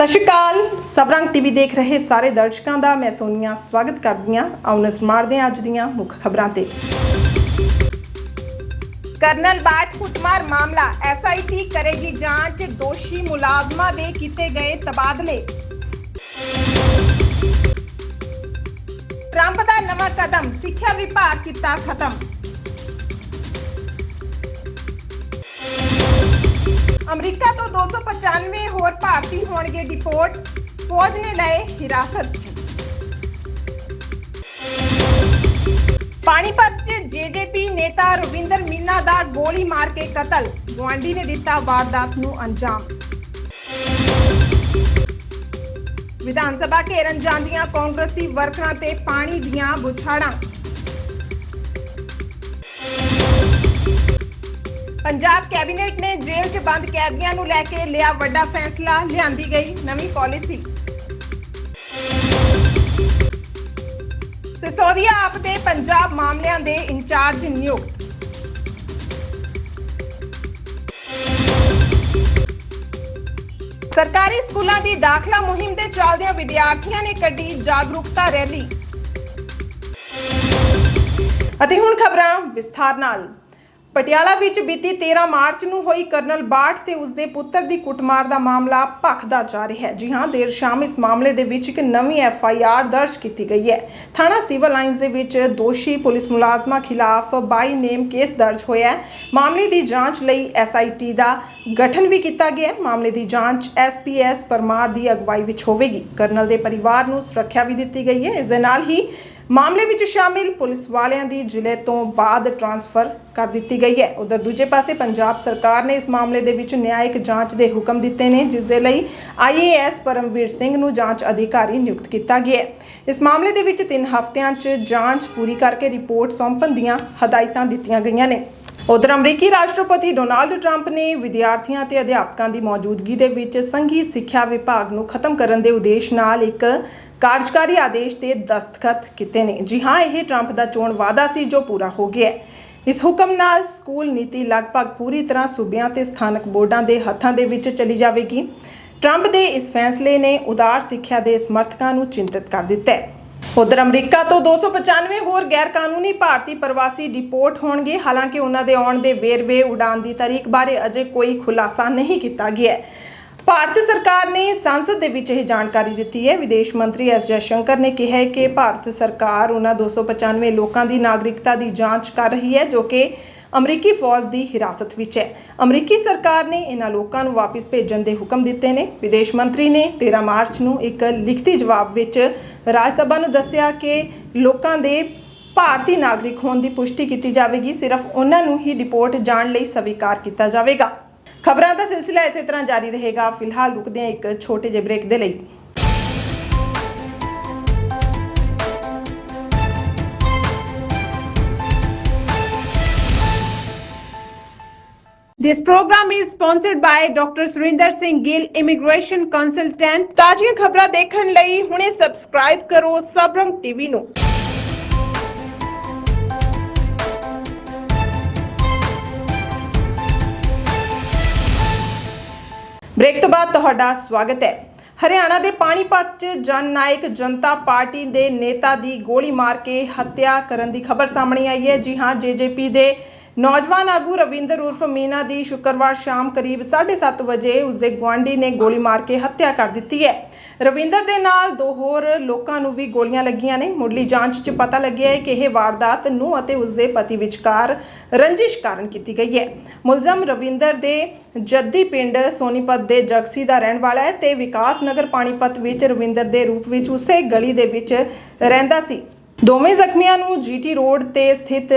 ਸਤਿ ਸ਼੍ਰੀ ਅਕਾਲ। ਸਬਰੰਗ ਟੀਵੀ ਦੇਖ ਰਹੇ ਸਾਰੇ ਦਰਸ਼ਕਾਂ ਦਾ, ਮੈਂ ਸੋਨੀਆ, ਸਵਾਗਤ ਕਰਦੀ ਹਾਂ ਆਓ ਮਾਰਦੇ ਹਾਂ ਅੱਜ ਦੀਆਂ ਮੁੱਖ ਖਬਰਾਂ ਤੇ। ਕਰਨਲ ਬਾਟ ਕੁੱਟਮਾਰ ਮਾਮਲਾ ਐਸਆਈਟੀ ਕਰੇਗੀ ਜਾਂਚ, ਦੋਸ਼ੀ ਮੁਲਾਜ਼ਮਾਂ ਦੇ ਕੀਤੇ ਗਏ ਤਬਾਦਲੇ। ਟਰੰਪ ਦਾ ਨਵਾਂ ਕਦਮ, ਸਿੱਖਿਆ ਵਿਭਾਗ ਕੀਤਾ ਖਤਮ। ਅਮਰੀਕਾ ਤੋਂ 295 ਹੋਰ ਭਾਰਤੀ ਹੋਣਗੇ ਡਿਪੋਰਟ, ਫੌਜ ਨੇ ਲਏ ਹਿਰਾਸਤ 'ਚ। ਪਾਣੀਪਤ 'ਚ ਜੇਜੇਪੀ ਨੇਤਾ ਰਵਿੰਦਰ ਮੀਨਾ ਦਾ ਗੋਲੀ ਮਾਰ ਕੇ ਕਤਲ, ਗੁਆਂਢੀ ਨੇ ਦਿੱਤਾ ਵਾਰਦਾਤ ਨੂੰ ਅੰਜਾਮ। ਵਿਧਾਨ ਸਭਾ ਘੇਰਨ ਜਾਂਦੀਆਂ ਕਾਂਗਰਸੀ ਵਰਕਰਾਂ ਤੇ ਪਾਣੀ ਦੀਆਂ ਬੁਛਾੜਾਂ। ਪੰਜਾਬ ਕੈਬਨਿਟ ਨੇ ਜੇਲ੍ਹ 'ਚ ਬੰਦ ਕੈਦੀਆਂ ਨੂੰ ਲੈ ਕੇ ਲਿਆ ਵੱਡਾ ਫੈਸਲਾ, ਲਿਆਂਦੀ ਗਈ ਨਵੀਂ ਪਾਲਿਸੀ। ਸਿਸੋਦੀਆ ਆਪ ਦੇ ਪੰਜਾਬ ਮਾਮਲਿਆਂ ਦੇ ਇੰਚਾਰਜ ਨਿਯੁਕਤ। ਸਰਕਾਰੀ ਸਕੂਲਾਂ ਦੀ ਦਾਖਲਾ ਮੁਹਿੰਮ ਦੇ ਚੱਲਦਿਆਂ ਵਿਦਿਆਰਥੀਆਂ ਨੇ ਕੱਢੀ ਜਾਗਰੂਕਤਾ ਰੈਲੀ। ਅਤੇ ਹੁਣ ਖਬਰਾਂ ਵਿਸਥਾਰ ਨਾਲ। ਪਟਿਆਲਾ ਵਿੱਚ ਬੀਤੀ 13 ਮਾਰਚ ਨੂੰ ਹੋਈ ਕਰਨਲ ਬਾਠ ਤੇ ਉਸਦੇ ਪੁੱਤਰ ਦੀ ਕੁੱਟਮਾਰ ਦਾ ਮਾਮਲਾ ਭਖਦਾ ਜਾ ਰਿਹਾ ਹੈ। ਜੀ ਹਾਂ, ਦੇਰ ਸ਼ਾਮ ਇਸ ਮਾਮਲੇ ਦੇ ਵਿੱਚ ਇੱਕ ਨਵੀਂ ਐਫ ਆਈ ਆਰ ਦਰਜ ਕੀਤੀ ਗਈ ਹੈ। ਥਾਣਾ ਸਿਵਲ ਲਾਈਨਸ ਦੇ ਵਿੱਚ ਦੋਸ਼ੀ ਪੁਲਿਸ ਮੁਲਾਜ਼ਮਾਂ ਖਿਲਾਫ ਬਾਈ ਨੇਮ ਕੇਸ ਦਰਜ ਹੋਇਆ ਹੈ। ਮਾਮਲੇ ਦੀ ਜਾਂਚ ਲਈ ਐਸ ਆਈ ਟੀ ਦਾ ਗਠਨ ਵੀ ਕੀਤਾ ਗਿਆ ਹੈ। ਮਾਮਲੇ ਦੀ ਜਾਂਚ ਐਸ ਪਰਮਾਰ ਦੀ ਅਗਵਾਈ ਵਿੱਚ ਹੋਵੇਗੀ। ਕਰਨਲ ਦੇ ਪਰਿਵਾਰ ਨੂੰ ਸੁਰੱਖਿਆ ਵੀ ਦਿੱਤੀ ਗਈ ਹੈ। ਇਸ ਦੇ ਨਾਲ ਹੀ ਮਾਮਲੇ ਵਿੱਚ ਸ਼ਾਮਿਲ ਪੁਲਿਸ ਵਾਲਿਆਂ ਦੀ ਜ਼ਿਲ੍ਹੇ ਤੋਂ ਬਾਅਦ ਟਰਾਂਸਫਰ ਕਰ ਦਿੱਤੀ ਗਈ ਹੈ। ਉਧਰ ਦੂਜੇ ਪਾਸੇ ਪੰਜਾਬ ਸਰਕਾਰ ਨੇ ਇਸ ਮਾਮਲੇ ਦੇ ਵਿੱਚ ਨਿਆਇਕ ਜਾਂਚ ਦੇ ਹੁਕਮ ਦਿੱਤੇ ਨੇ, ਜਿਸ ਦੇ ਲਈ ਆਈਏਐਸ ਪਰਮਵੀਰ ਸਿੰਘ ਨੂੰ ਜਾਂਚ ਅਧਿਕਾਰੀ ਨਿਯੁਕਤ ਕੀਤਾ ਗਿਆ ਹੈ। ਇਸ ਮਾਮਲੇ ਦੇ ਵਿੱਚ 3 ਹਫ਼ਤਿਆਂ 'ਚ ਜਾਂਚ ਪੂਰੀ ਕਰਕੇ ਰਿਪੋਰਟ ਸੌਂਪਣ ਦੀਆਂ ਹਦਾਇਤਾਂ ਦਿੱਤੀਆਂ ਗਈਆਂ ਨੇ। ਉਧਰ ਅਮਰੀਕੀ ਰਾਸ਼ਟਰਪਤੀ ਡੋਨਾਲਡ ਟਰੰਪ ਨੇ ਵਿਦਿਆਰਥੀਆਂ ਤੇ ਅਧਿਆਪਕਾਂ ਦੀ ਮੌਜੂਦਗੀ ਦੇ ਵਿੱਚ ਸੰਘੀ ਸਿੱਖਿਆ ਵਿਭਾਗ ਨੂੰ ਖਤਮ ਕਰਨ ਦੇ ਉਦੇਸ਼ ਨਾਲ ਇੱਕ ਕਾਰਜਕਾਰੀ ਆਦੇਸ਼ ਤੇ ਦਸਤਖਤ ਕੀਤੇ ਨੇ। ਜੀ ਹਾਂ, ਇਹ ਟਰੰਪ ਦਾ ਚੋਣ ਵਾਅਦਾ ਸੀ ਜੋ ਪੂਰਾ ਹੋ ਗਿਆ ਹੈ। ਇਸ ਹੁਕਮ ਨਾਲ ਸਕੂਲ ਨੀਤੀ ਲਗਭਗ ਪੂਰੀ ਤਰ੍ਹਾਂ ਸੂਬਿਆਂ ਤੇ ਸਥਾਨਕ ਬੋਰਡਾਂ ਦੇ ਹੱਥਾਂ ਦੇ ਵਿੱਚ ਚਲੀ ਜਾਵੇਗੀ। ਟਰੰਪ ਦੇ ਇਸ ਫੈਸਲੇ ਨੇ ਉਦਾਰ ਸਿੱਖਿਆ ਦੇ ਸਮਰਥਕਾਂ ਨੂੰ ਚਿੰਤਤ ਕਰ ਦਿੱਤਾ ਹੈ। ਉਧਰ ਅਮਰੀਕਾ ਤੋਂ 295 ਹੋਰ ਗੈਰ ਕਾਨੂੰਨੀ ਭਾਰਤੀ ਪ੍ਰਵਾਸੀ ਡਿਪੋਰਟ ਹੋਣਗੇ। ਹਾਲਾਂਕਿ ਉਹਨਾਂ ਦੇ ਆਉਣ ਦੇ ਵੇਰਵੇ ਉਡਾਨ ਦੀ ਤਾਰੀਖ ਬਾਰੇ ਅਜੇ ਕੋਈ ਖੁਲਾਸਾ ਨਹੀਂ ਕੀਤਾ ਗਿਆ ਹੈ। ਭਾਰਤ ਸਰਕਾਰ ਨੇ ਸੰਸਦ ਦੇ ਵਿੱਚ ਇਹ ਜਾਣਕਾਰੀ ਦਿੱਤੀ ਹੈ। ਵਿਦੇਸ਼ ਮੰਤਰੀ ਐਸ ਜੈਸ਼ੰਕਰ ਨੇ ਕਿਹਾ ਹੈ ਕਿ ਭਾਰਤ ਸਰਕਾਰ ਉਹਨਾਂ 295 ਲੋਕਾਂ ਦੀ ਨਾਗਰਿਕਤਾ ਦੀ ਜਾਂਚ ਕਰ ਰਹੀ ਹੈ, ਜੋ ਕਿ ਅਮਰੀਕੀ ਫੌਜ ਦੀ ਹਿਰਾਸਤ ਵਿੱਚ ਹੈ। ਅਮਰੀਕੀ ਸਰਕਾਰ ਨੇ ਇਹਨਾਂ ਲੋਕਾਂ ਨੂੰ ਵਾਪਸ ਭੇਜਣ ਦੇ ਹੁਕਮ ਦਿੱਤੇ ਨੇ। ਵਿਦੇਸ਼ ਮੰਤਰੀ ਨੇ 13 ਮਾਰਚ ਨੂੰ ਇੱਕ ਲਿਖਤੀ ਜਵਾਬ ਵਿੱਚ ਰਾਜ ਸਭਾ ਨੂੰ ਦੱਸਿਆ ਕਿ ਲੋਕਾਂ ਦੇ ਭਾਰਤੀ ਨਾਗਰਿਕ ਹੋਣ ਦੀ ਪੁਸ਼ਟੀ ਕੀਤੀ ਜਾਵੇਗੀ। ਸਿਰਫ ਉਹਨਾਂ ਨੂੰ ਹੀ ਡਿਪੋਰਟ ਜਾਣ ਲਈ ਸਵੀਕਾਰ ਕੀਤਾ ਜਾਵੇਗਾ। ਖਬਰਾਂ ਦਾ ਸਿਲਸਿਲਾ ਇਸੇ ਤਰ੍ਹਾਂ ਜਾਰੀ ਰਹੇਗਾ। ਫਿਲਹਾਲ ਰੁਕਦੇ ਹਾਂ ਇੱਕ ਛੋਟੇ ਜਿਹੇ ਬ੍ਰੇਕ ਦੇ ਲਈ। This program is sponsored by Dr. Surinder Singh Gill, Immigration Consultant. ਤਾਜ਼ੀਆਂ ਖਬਰਾਂ ਦੇਖਣ ਲਈ ਹੁਣੇ ਸਬਸਕ੍ਰਾਈਬ ਕਰੋ ਸਬਰੰਗ ਟੀਵੀ ਨੂੰ। ਬ੍ਰੇਕ ਤੋਂ ਬਾਅਦ ਤੁਹਾਡਾ ਸਵਾਗਤ ਹੈ। ਹਰਿਆਣਾ ਦੇ ਪਾਣੀਪਤ 'ਚ ਜਨ ਨਾਇਕ ਜਨਤਾ ਪਾਰਟੀ ਦੇ ਨੇਤਾ ਦੀ ਗੋਲੀ ਮਾਰ ਕੇ ਹੱਤਿਆ ਕਰਨ ਦੀ ਖਬਰ ਸਾਹਮਣੇ ਆਈ ਹੈ। ਜੀ ਹਾਂ ਜੇਜੇਪੀ ਦੇ ਨੌਜਵਾਨ ਆਗੂ ਰਵਿੰਦਰ ਉਰਫ ਮੀਨਾ ਦੀ ਸ਼ੁੱਕਰਵਾਰ ਸ਼ਾਮ ਕਰੀਬ 7:30 ਵਜੇ ਉਸਦੇ ਗੁਆਂਢੀ ਨੇ ਗੋਲੀ ਮਾਰ ਕੇ ਹੱਤਿਆ ਕਰ ਦਿੱਤੀ ਹੈ। ਰਵਿੰਦਰ ਦੇ ਨਾਲ ਦੋ ਹੋਰ ਲੋਕਾਂ ਨੂੰ ਵੀ ਗੋਲੀਆਂ ਲੱਗੀਆਂ ਨੇ। ਮੁੱਢਲੀ ਜਾਂਚ 'ਚ ਪਤਾ ਲੱਗਿਆ ਹੈ ਕਿ ਇਹ ਵਾਰਦਾਤ ਨੂੰ ਅਤੇ ਉਸਦੇ ਪਤੀ ਵਿਚਕਾਰ ਰੰਜਿਸ਼ ਕਾਰਨ ਕੀਤੀ ਗਈ ਹੈ। ਮੁਲਜ਼ਮ ਰਵਿੰਦਰ ਦੇ ਜੱਦੀ ਪਿੰਡ ਸੋਨੀਪਤ ਦੇ ਜਗਸੀ ਦਾ ਰਹਿਣ ਵਾਲਾ ਹੈ ਤੇ ਵਿਕਾਸ ਨਗਰ ਪਾਣੀਪਤ ਵਿੱਚ ਰਵਿੰਦਰ ਦੇ ਰੂਪ ਵਿੱਚ ਉਸੇ ਗਲੀ ਦੇ ਵਿੱਚ ਰਹਿੰਦਾ ਸੀ। ਦੋਵੇਂ ਜ਼ਖਮੀਆਂ ਨੂੰ ਜੀਟੀ ਰੋਡ ਤੇ ਸਥਿਤ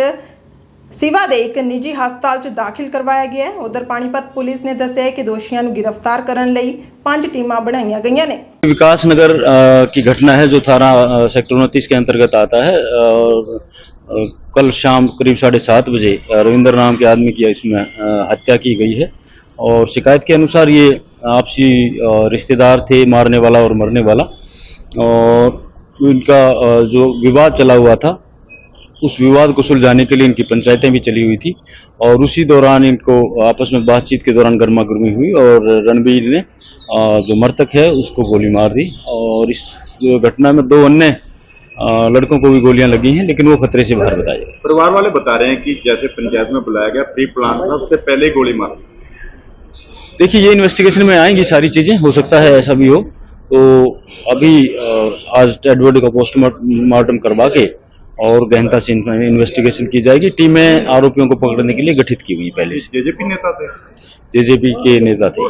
ਸਿਵਾ ਦੇ ਇੱਕ ਨਿੱਜੀ ਹਸਪਤਾਲ 'ਚ ਦਾਖਲ ਕਰਵਾਇਆ ਗਿਆ ਹੈ ਉਧਰ ਪਾਣੀਪਤ ਪੁਲਿਸ ਨੇ ਦੱਸਿਆ ਹੈ ਕਿ ਦੋਸ਼ੀਆਂ ਨੂੰ ਗ੍ਰਿਫਤਾਰ ਕਰਨ ਲਈ ਪੰਜ ਟੀਮਾਂ ਬਣਾਈਆਂ ਗਈਆਂ ਨੇ विकास नगर अ, की घटना है जो थाना अ, सेक्टर उनतीस के अंतर्गत आता है और अ, कल शाम करीब साढ़े सात बजे अ, रविंदर नाम के आदमी की इसमें अ, हत्या की गई है और शिकायत के अनुसार ये आपसी अ, रिश्तेदार थे मारने वाला और मरने वाला और इनका अ, जो विवाद चला हुआ था उस विवाद को सुलझाने के लिए इनकी पंचायतें भी चली हुई थी और उसी दौरान इनको आपस में बातचीत के दौरान गर्मा गर्मी हुई और रणबीर ने जो मृतक है उसको गोली मार दी और इस घटना में दो अन्य लड़कों को भी गोलियाँ लगी हैं लेकिन वो खतरे से बाहर बताए जा परिवार वाले बता रहे हैं कि जैसे पंचायत में बुलाया गया प्री प्लान था उससे पहले गोली मार देखिए ये इन्वेस्टिगेशन में आएँगी सारी चीज़ें हो सकता है ऐसा भी हो। तो अभी आज बॉडी का पोस्टमार्टम करवा के और गहनता से इन्वेस्टिगेशन की जाएगी। टीमें आरोपियों को पकड़ने के लिए गठित की हुई है पहले से। जेजेपी नेता थे? जेजेपी के नेता थे।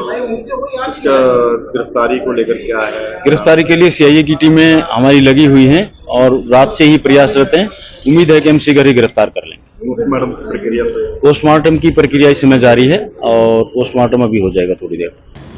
गिरफ्तारी को लेकर क्या है? गिरफ्तारी के लिए सीआईए की टीमें हमारी लगी हुई हैं और रात से ही प्रयासरत हैं। उम्मीद है कि हम शीघ्र ही गिरफ़्तार कर लेंगे। पोस्टमार्टम की प्रक्रिया पोस्टमार्टम की प्रक्रिया इस समय जारी है और पोस्टमार्टम अभी हो जाएगा थोड़ी देर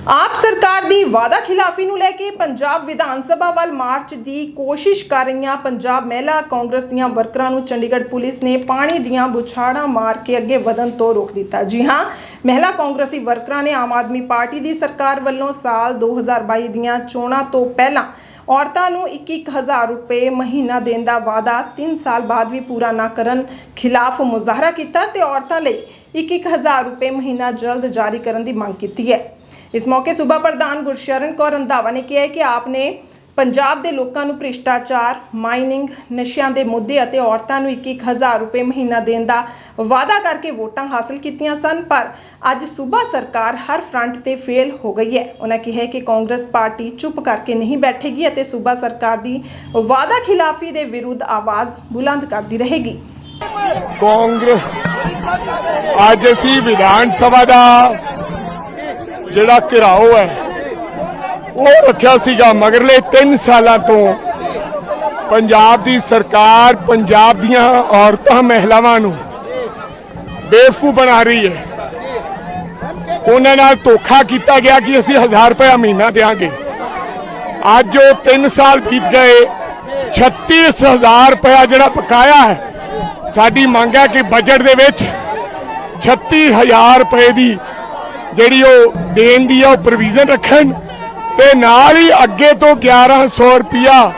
ਆਪ ਸਰਕਾਰ ਦੀ ਵਾਅਦਾ ਖਿਲਾਫੀ ਨੂੰ ਲੈ ਕੇ ਪੰਜਾਬ ਵਿਧਾਨ ਸਭਾ ਵੱਲ ਮਾਰਚ ਦੀ ਕੋਸ਼ਿਸ਼ ਕਰ ਰਹੀਆਂ ਪੰਜਾਬ ਮਹਿਲਾ ਕਾਂਗਰਸ ਦੀਆਂ ਵਰਕਰਾਂ ਨੂੰ ਚੰਡੀਗੜ੍ਹ ਪੁਲਿਸ ਨੇ ਪਾਣੀ ਦੀਆਂ ਬੁਛਾੜਾਂ ਮਾਰ ਕੇ ਅੱਗੇ ਵਧਣ ਤੋਂ ਰੋਕ ਦਿੱਤਾ। ਜੀ ਹਾਂ, ਮਹਿਲਾ ਕਾਂਗਰਸੀ ਵਰਕਰਾਂ ਨੇ ਆਮ ਆਦਮੀ ਪਾਰਟੀ ਦੀ ਸਰਕਾਰ ਵੱਲੋਂ ਸਾਲ 2022 ਦੀਆਂ ਚੋਣਾਂ ਤੋਂ ਪਹਿਲਾਂ ਔਰਤਾਂ ਨੂੰ 2-1000 ਰੁਪਏ ਮਹੀਨਾ ਦੇਣ ਦਾ ਵਾਅਦਾ 3 ਸਾਲ ਬਾਅਦ ਵੀ ਪੂਰਾ ਨਾ ਕਰਨ ਖਿਲਾਫ ਮੁਜ਼ਾਹਰਾ ਕੀਤਾ ਤੇ ਔਰਤਾਂ ਲਈ 2-1000 ਰੁਪਏ ਮਹੀਨਾ ਜਲਦ ਜਾਰੀ ਕਰਨ ਦੀ ਮੰਗ ਕੀਤੀ ਹੈ। ਇਸ ਮੌਕੇ ਸੂਬਾ ਪ੍ਰਧਾਨ ਗੁਰਸ਼ਰਨ ਕੌਰ ਰੰਧਾਵਾ ਨੇ ਕਿਹਾ ਕਿ ਆਪ ਨੇ ਪੰਜਾਬ ਦੇ ਲੋਕਾਂ ਨੂੰ ਭ੍ਰਿਸ਼ਟਾਚਾਰ, ਮਾਈਨਿੰਗ, ਨਸ਼ਿਆਂ ਦੇ ਮੁੱਦੇ ਅਤੇ ਔਰਤਾਂ ਨੂੰ 2-1000 ਰੁਪਏ ਮਹੀਨਾ ਦੇਣ ਦਾ ਵਾਅਦਾ ਕਰਕੇ ਵੋਟਾਂ ਹਾਸਲ ਕੀਤੀਆਂ ਸਨ, ਪਰ ਅੱਜ ਸੂਬਾ ਸਰਕਾਰ ਹਰ ਫਰੰਟ ਤੇ ਫੇਲ ਹੋ ਗਈ ਹੈ। ਉਹਨਾਂ ਕਿਹਾ ਕਿ ਕਾਂਗਰਸ ਪਾਰਟੀ ਚੁੱਪ ਕਰਕੇ ਨਹੀਂ ਬੈਠੇਗੀ ਅਤੇ ਸੂਬਾ ਸਰਕਾਰ ਦੀ ਵਾਅਦਾ ਖਿਲਾਫੀ ਦੇ ਵਿਰੁੱਧ ਆਵਾਜ਼ ਬੁਲੰਦ ਕਰਦੀ ਰਹੇਗੀ। ਕਾਂਗਰਸ ਅੱਜ ਅਸੀਂ ਵਿਧਾਨ ਸਭਾ ਦਾ ਜਿਹੜਾ ਘਿਰਾਓ ਹੈ, ਉਹ ਰੱਖਿਆ ਸੀਗਾ ਮਗਰਲੇ 3 ਸਾਲਾਂ ਤੋਂ। ਪੰਜਾਬ ਦੀ ਸਰਕਾਰ ਪੰਜਾਬ ਦੀਆਂ ਔਰਤਾਂ, ਮਹਿਲਾਵਾਂ ਨੂੰ ਬੇਵਕੂ ਬਣਾ ਰਹੀ ਹੈ। ਉਹਨਾਂ ਨਾਲ ਧੋਖਾ ਕੀਤਾ ਗਿਆ ਕਿ ਅਸੀਂ 1000 ਰੁਪਏ ਮਹੀਨਾ ਦੇਾਂਗੇ ਅੱਜ ਉਹ 3 ਸਾਲ ਬੀਤ ਗਏ 36000 ਰੁਪਇਆ ਜਿਹੜਾ ਪਕਾਇਆ ਹੈ, ਸਾਡੀ ਮੰਗ ਹੈ ਕਿ ਬਜਟ ਦੇ ਵਿੱਚ 36000 ਰੁਪਏ ਦੀ ਜਿਹੜੀ ਉਹ ਦੇਣ ਦੀ ਆ, ਉਹ ਪ੍ਰੋਵੀਜ਼ਨ ਰੱਖਣ ਤੇ ਨਾਲ ਹੀ ਅੱਗੇ ਤੋਂ 1100 ਰੁਪਇਆ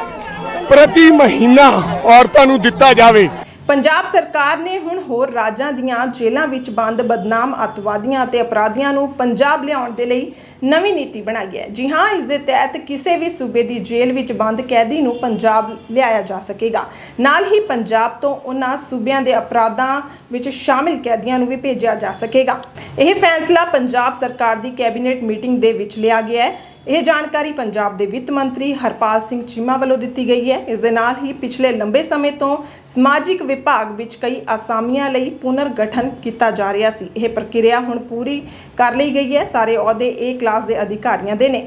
ਪ੍ਰਤੀ ਮਹੀਨਾ ਔਰਤਾਂ ਨੂੰ ਦਿੱਤਾ ਜਾਵੇ। ਪੰਜਾਬ ਸਰਕਾਰ ਨੇ ਹੁਣ ਹੋਰ ਰਾਜਾਂ ਦੀਆਂ ਜੇਲ੍ਹਾਂ ਵਿੱਚ ਬੰਦ ਬਦਨਾਮ ਅਤਵਾਦੀਆਂ ਅਤੇ ਅਪਰਾਧੀਆਂ ਨੂੰ ਪੰਜਾਬ ਲਿਆਉਣ ਦੇ ਲਈ ਨਵੀਂ ਨੀਤੀ ਬਣਾਈ ਹੈ। ਜੀ ਹਾਂ, ਇਸ ਦੇ ਤਹਿਤ ਕਿਸੇ ਵੀ ਸੂਬੇ ਦੀ ਜੇਲ੍ਹ ਵਿੱਚ ਬੰਦ ਕੈਦੀ ਨੂੰ ਪੰਜਾਬ ਲਿਆਇਆ ਜਾ ਸਕੇਗਾ। ਨਾਲ ਹੀ ਪੰਜਾਬ ਤੋਂ ਉਹਨਾਂ ਸੂਬਿਆਂ ਦੇ ਅਪਰਾਧਾਂ ਵਿੱਚ ਸ਼ਾਮਿਲ ਕੈਦੀਆਂ ਨੂੰ ਵੀ ਭੇਜਿਆ ਜਾ ਸਕੇਗਾ। ਇਹ ਫੈਸਲਾ ਪੰਜਾਬ ਸਰਕਾਰ ਦੀ ਕੈਬਨਿਟ ਮੀਟਿੰਗ ਦੇ ਵਿੱਚ ਲਿਆ ਗਿਆ ਹੈ। ਇਹ ਜਾਣਕਾਰੀ ਪੰਜਾਬ ਦੇ ਵਿੱਤ ਮੰਤਰੀ ਹਰਪਾਲ ਸਿੰਘ ਚੀਮਾ ਵੱਲੋਂ ਦਿੱਤੀ ਗਈ ਹੈ। ਇਸ ਦੇ ਨਾਲ ਹੀ ਪਿਛਲੇ ਲੰਬੇ ਸਮੇਂ ਤੋਂ ਸਮਾਜਿਕ ਵਿਭਾਗ ਵਿੱਚ ਕਈ ਅਸਾਮੀਆਂ ਲਈ ਪੁਨਰਗਠਨ ਕੀਤਾ ਜਾ ਰਿਹਾ ਸੀ। ਇਹ ਪ੍ਰਕਿਰਿਆ ਹੁਣ ਪੂਰੀ ਕਰ ਲਈ ਗਈ ਹੈ। ਸਾਰੇ ਅਹੁਦੇ ਏ ਕਲਾਸ ਦੇ ਅਧਿਕਾਰੀਆਂ ਦੇ ਨੇ।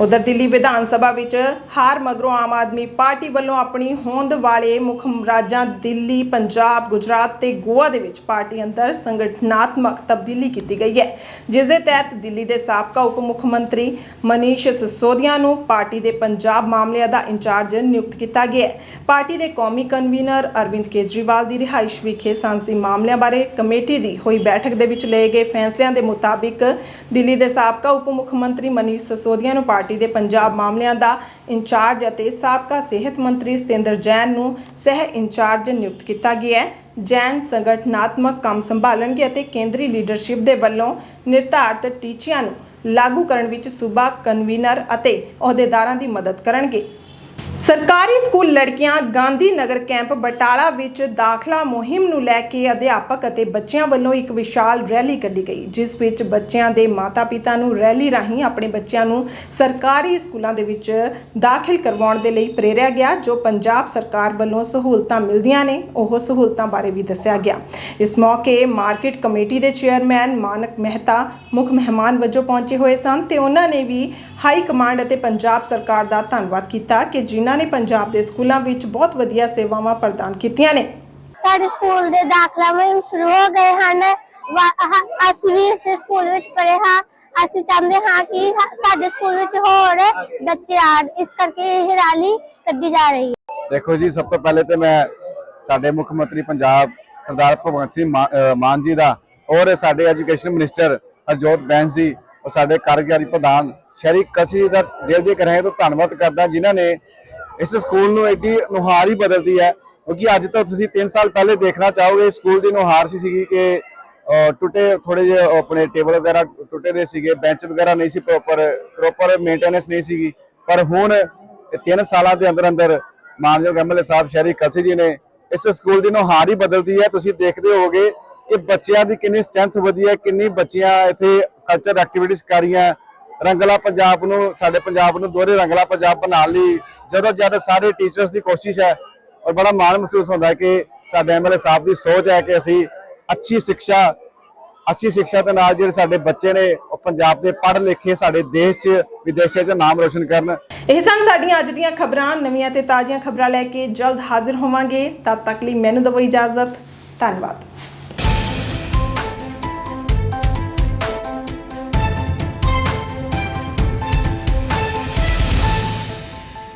ਉਧਰ ਦਿੱਲੀ ਵਿਧਾਨ ਸਭਾ ਵਿੱਚ ਹਾਰ ਮਗਰੋਂ ਆਮ ਆਦਮੀ ਪਾਰਟੀ ਵੱਲੋਂ ਆਪਣੀ ਹੋਂਦ ਵਾਲੇ ਮੁੱਖ ਰਾਜਾਂ ਦਿੱਲੀ, ਪੰਜਾਬ, ਗੁਜਰਾਤ ਤੇ ਗੋਆ ਦੇ ਵਿੱਚ ਪਾਰਟੀ ਅੰਦਰ ਸੰਗਠਨਾਤਮਕ ਤਬਦੀਲੀ ਕੀਤੀ ਗਈ ਹੈ, ਜਿਸ ਦੇ ਤਹਿਤ ਦਿੱਲੀ ਦੇ ਸਾਬਕਾ ਉਪ ਮੁੱਖ ਮੰਤਰੀ ਮਨੀਸ਼ ਸਿਸੋਦੀਆ ਨੂੰ ਪਾਰਟੀ ਦੇ ਪੰਜਾਬ ਮਾਮਲਿਆਂ ਦਾ ਇੰਚਾਰਜ ਨਿਯੁਕਤ ਕੀਤਾ ਗਿਆ ਹੈ। ਪਾਰਟੀ ਦੇ ਕੌਮੀ ਕਨਵੀਨਰ ਅਰਵਿੰਦ ਕੇਜਰੀਵਾਲ ਦੀ ਰਿਹਾਇਸ਼ ਵਿਖੇ ਸੰਸਦੀ ਮਾਮਲਿਆਂ ਬਾਰੇ ਕਮੇਟੀ ਦੀ ਹੋਈ ਬੈਠਕ ਦੇ ਵਿੱਚ ਲਏ ਗਏ ਫੈਸਲਿਆਂ ਦੇ ਮੁਤਾਬਿਕ ਦਿੱਲੀ ਦੇ ਸਾਬਕਾ ਉਪ ਮੁੱਖ ਮੰਤਰੀ ਮਨੀਸ਼ ਸਿਸੋਦੀਆ ਨੂੰ ਪਾਰਟੀ ਦੇ ਪੰਜਾਬ ਮਾਮਲਿਆਂ ਦਾ ਇੰਚਾਰਜ ਅਤੇ ਸਾਬਕਾ ਸਿਹਤ ਮੰਤਰੀ ਸਤਿੰਦਰ ਜੈਨ ਨੂੰ ਸਹਿ ਇੰਚਾਰਜ ਨਿਯੁਕਤ ਕੀਤਾ ਗਿਆ ਹੈ। ਜੈਨ ਸੰਗਠਨਾਤਮਕ ਕੰਮ ਸੰਭਾਲਣਗੇ ਅਤੇ ਕੇਂਦਰੀ ਲੀਡਰਸ਼ਿਪ ਦੇ ਵੱਲੋਂ ਨਿਰਧਾਰਤ ਟੀਚਿਆਂ ਨੂੰ ਲਾਗੂ ਕਰਨ ਵਿੱਚ ਸੂਬਾ ਕਨਵੀਨਰ ਅਤੇ ਅਹੁਦੇਦਾਰਾਂ ਦੀ ਮਦਦ ਕਰਨਗੇ। ਸਰਕਾਰੀ ਸਕੂਲ ਲੜਕੀਆਂ ਗਾਂਧੀ ਨਗਰ ਕੈਂਪ ਬਟਾਲਾ ਵਿੱਚ ਦਾਖਲਾ ਮੁਹਿੰਮ ਨੂੰ ਲੈ ਕੇ ਅਧਿਆਪਕ ਅਤੇ ਬੱਚਿਆਂ ਵੱਲੋਂ ਇੱਕ ਵਿਸ਼ਾਲ ਰੈਲੀ ਕੱਢੀ ਗਈ, ਜਿਸ ਵਿੱਚ ਬੱਚਿਆਂ ਦੇ ਮਾਤਾ-ਪਿਤਾ ਨੂੰ ਰੈਲੀ ਰਾਹੀਂ ਆਪਣੇ ਬੱਚਿਆਂ ਨੂੰ ਸਰਕਾਰੀ ਸਕੂਲਾਂ ਦੇ ਵਿੱਚ ਦਾਖਲ ਕਰਵਾਉਣ ਦੇ ਲਈ ਪ੍ਰੇਰਿਆ ਗਿਆ, ਜੋ ਪੰਜਾਬ ਸਰਕਾਰ ਵੱਲੋਂ ਸਹੂਲਤਾਂ ਮਿਲਦੀਆਂ ਨੇ, ਉਹ ਸਹੂਲਤਾਂ ਬਾਰੇ ਵੀ ਦੱਸਿਆ ਗਿਆ। ਇਸ ਮੌਕੇ ਮਾਰਕੀਟ ਕਮੇਟੀ ਦੇ ਚੇਅਰਮੈਨ ਮਾਨਕ ਮਹਿਤਾ, ਮੁੱਖ ਮਹਿਮਾਨ ਵਜੋਂ ਪਹੁੰਚੇ ਹੋਏ ਸਨ ਤੇ ਉਹਨਾਂ ਨੇ ਵੀ ਹਾਈ ਕਮਾਂਡ ਅਤੇ ਪੰਜਾਬ ਸਰਕਾਰ ਦਾ ਧੰਨਵਾਦ ਕੀਤਾ ਕਿ ਜਿਨ੍ਹਾਂ ਨੇ ਪੰਜਾਬ ਦੇ ਸਕੂਲਾਂ ਵਿੱਚ ਬਹੁਤ ਵਧੀਆ ਸੇਵਾਵਾਂ ਪ੍ਰਦਾਨ ਕੀਤੀਆਂ ਨੇ। ਸਾਡੇ ਸਕੂਲ ਦੇ ਦਾਖਲਾ ਮੁਹਿੰਮ ਸ਼ੁਰੂ ਹੋ ਗਏ ਹਨ। ਅਸੀਂ ਵੀ ਇਸੇ ਸਕੂਲ ਵਿੱਚ ਪੜ੍ਹੇ ਹਾਂ। ਅਸੀਂ ਚਾਹੁੰਦੇ ਹਾਂ ਕਿ ਸਾਡੇ ਸਕੂਲ ਵਿੱਚ ਹੋਰ ਬੱਚੇ ਆਣ ਇਸ ਕਰਕੇ ਇਹ ਰੈਲੀ ਕੱਢੀ ਜਾ ਰਹੀ ਹੈ। ਦੇਖੋ ਜੀ ਸਭ ਤੋਂ ਪਹਿਲੇ ਤੇ ਮੈਂ ਸਾਡੇ ਮੁੱਖ ਮੰਤਰੀ ਪੰਜਾਬ ਸਰਦਾਰ ਭਗਵੰਤ ਸਿੰਘ ਮਾਨ ਜੀ ਦਾ ਔਰ ਸਾਡੇ ਐਜੂਕੇਸ਼ਨ ਮਿਨਿਸਟਰ ਹਰਜੋਤ ਬੈਂਸ ਜੀ ਔਰ ਸਾਡੇ ਕਾਰਜਕਾਰੀ ਪ੍ਰਧਾਨ ਸ਼ਹਿਰੀ ਕਚੀ ਦਾ ਦਿਲ ਦੇ ਕਰਾਂ ਤੋਂ ਧੰਨਵਾਦ ਕਰਦਾ ਜਿਨ੍ਹਾਂ ਨੇ ਇਸ ਸਕੂਲ ਨੂੰ ਐਡੀ ਨੁਹਾਰ ਹੀ ਬਦਲਦੀ ਹੈ, ਕਿਉਂਕਿ ਅੱਜ ਤੋਂ ਤੁਸੀਂ 3 ਸਾਲ ਪਹਿਲੇ ਦੇਖਣਾ ਚਾਹੋਗੇ ਸਕੂਲ ਦੀ ਨੁਹਾਰ ਸੀ ਸੀਗੀ ਕਿ ਟੁੱਟੇ ਥੋੜੇ ਜਿਹੇ ਆਪਣੇ ਟੇਬਲ ਵਗੈਰਾ ਟੁੱਟੇ ਦੇ ਸੀਗੇ, ਬੈਂਚ ਵਗੈਰਾ ਨਹੀਂ ਸੀ ਪ੍ਰੋਪਰ ਪ੍ਰੋਪਰ ਮੇਨਟੇਨੈਂਸ ਨਹੀਂ ਸੀਗੀ। ਪਰ ਹੁਣ 3 ਸਾਲਾਂ ਦੇ ਅੰਦਰ ਅੰਦਰ ਮਾਨਯੋਗ ਐਮਐਲਏ ਸਾਹਿਬ ਸ਼ਹਿਰੀ ਕਲਸੀ ਜੀ ਨੇ ਇਸ ਸਕੂਲ ਦੀ ਨੁਹਾਰ ਹੀ ਬਦਲਦੀ ਹੈ। ਤੁਸੀਂ ਦੇਖਦੇ ਹੋਗੇ ਕਿ ਬੱਚਿਆਂ ਦੀ ਕਿੰਨੀ ਸਟਰੈਂਥ ਵਧੀ ਹੈ, ਕਿੰਨੀ ਬੱਚੀਆਂ ਇੱਥੇ ਕਲਚਰ ਐਕਟੀਵਿਟੀਜ਼ ਕਰ ਰਹੀਆਂ। ਰੰਗਲਾ ਪੰਜਾਬ ਨੂੰ, ਸਾਡੇ ਪੰਜਾਬ ਨੂੰ ਦੋਹਰੇ ਰੰਗਲਾ ਪੰਜਾਬ ਬਣਾਉਣ ਲਈ। ਜਦੋਂ ਜਦ ਸਾਰੇ ਟੀਚਰਸ ਦੀ ਕੋਸ਼ਿਸ਼ ਹੈ ਔਰ ਬੜਾ ਮਾਣ ਮਹਿਸੂਸ ਹੁੰਦਾ ਕਿ ਸਾਡੇ ਐਮਐਲਏ ਸਾਹਿਬ ਦੀ ਸੋਚ ਹੈ ਕਿ ਅਸੀਂ ਅੱਛੀ ਸਿੱਖਿਆ ਅੱਛੀ ਸਿੱਖਿਆ ਦੇ ਨਾਲ ਜਿਹੜੇ ਸਾਡੇ ਬੱਚੇ ਨੇ ਉਹ ਪੰਜਾਬ ਦੇ ਪੜ੍ਹ ਲਿਖੇ ਸਾਡੇ ਦੇਸ਼ 'ਚ, ਵਿਦੇਸ਼ਾਂ 'ਚ ਨਾਮ ਰੋਸ਼ਨ ਕਰਨ। ਇਹ ਸਨ ਸਾਡੀਆਂ ਅੱਜ ਦੀਆਂ ਖਬਰਾਂ। ਨਵੀਆਂ ਤੇ ਤਾਜ਼ੀਆਂ ਖਬਰਾਂ ਲੈ ਕੇ ਜਲਦ ਹਾਜ਼ਰ ਹੋਵਾਂਗੇ। ਤਦ ਤੱਕ ਲਈ ਮੈਨੂੰ ਦਿਓ ਇਜਾਜ਼ਤ। ਧੰਨਵਾਦ।